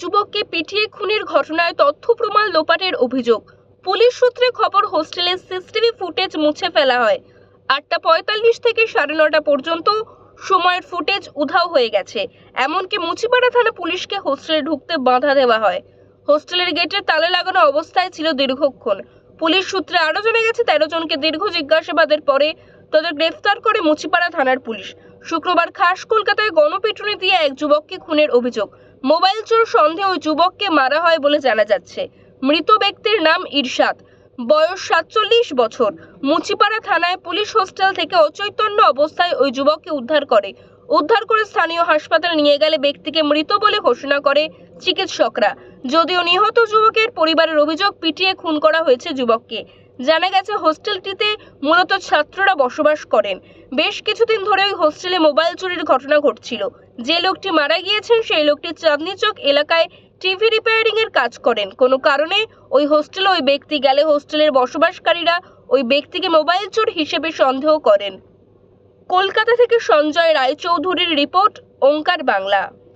যুবককে পিটিয়ে খুনের ঘটনায় তথ্য প্রমাণ লোপাটের অভিযোগ। পুলিশ সূত্রে খবর হোস্টেলের ফুটেজ মুছে ফেলা হয়। আটটা পঁয়তাল্লিশ থেকে সাড়ে নটা পর্যন্ত সময়ের ফুটেজ উধাও হয়ে গেছে। এমনকি মুচিপাড়া থানা পুলিশকে হোস্টেলে ঢুকতে বাধা দেওয়া হয়। হোস্টেলের গেটে তালা লাগানো অবস্থায় ছিল দীর্ঘক্ষণ। পুলিশ সূত্রে আরও জানা গেছে, তেরো জনকে দীর্ঘ জিজ্ঞাসাবাদের পরে তাদের গ্রেফতার করে মুচিপাড়া থানার পুলিশ। শুক্রবার খাস কলকাতায় গণপিটুনি এক যুবককে খুনের অভিযোগ। মোবাইল চোর সন্দেহে ওই যুবককে মারা হয় বলে জানা যাচ্ছে। মৃত ব্যক্তির নাম ইরশাদ। বয়স সাতচল্লিশ বছর। মুচিপাড়া থানায় পুলিশ হোস্টেল থেকে অচৈতন্য অবস্থায় ওই যুবককে উদ্ধার করে। উদ্ধার করে স্থানীয় হাসপাতালে নিয়ে গেলে ব্যক্তিকে মৃত বলে ঘোষণা করে চিকিৎসকরা। যদিও নিহত যুবকের পরিবারের অভিযোগ পিটিয়ে খুন করা হয়েছে যুবককে। জানা গেছে হোস্টেলটিতে মূলত ছাত্ররা বসবাস করেন। বেশ কিছুদিন ধরে ওই হোস্টেলে মোবাইল চুরির ঘটনা ঘটছিল। যে লোকটি মারা গিয়েছেন, সেই লোকটি চাঁদনি চক এলাকায় টিভি রিপেয়ারিং এর কাজ করেন। কোনো কারণে ওই হোস্টেলে ওই ব্যক্তি গেলে হোস্টেলের বসবাসকারীরা ওই ব্যক্তিকে মোবাইল চোর হিসেবে সন্দেহ করেন। কলকাতা থেকে সঞ্জয় রায়চৌধুরীর রিপোর্ট, ওঙ্কার বাংলা।